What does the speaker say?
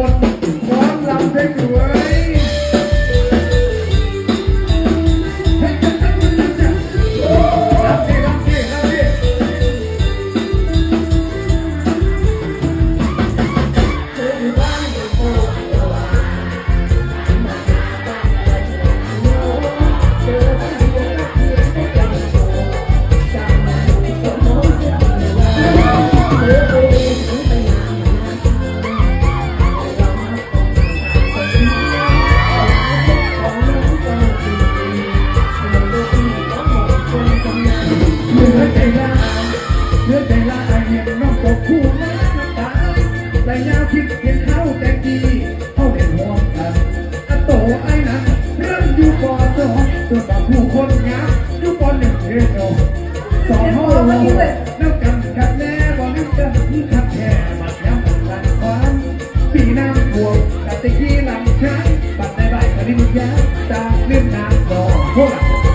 ค คิดเห็นเฮาแต่กี้เฮาได้ห่วงกันอัโตไอ้นะเริ่มยูปอสองจนกัผู้คนงามอยูปอหนึ่งเทโสองเฮาเรานับกันกับแม่บ่นับกันที่ขับแค่บัดย้ำบัดความปีน้ำท่วมแต่ตกีหลังช้างบัดในใบคดีมุกยาตาเลื่อนน้ำรอ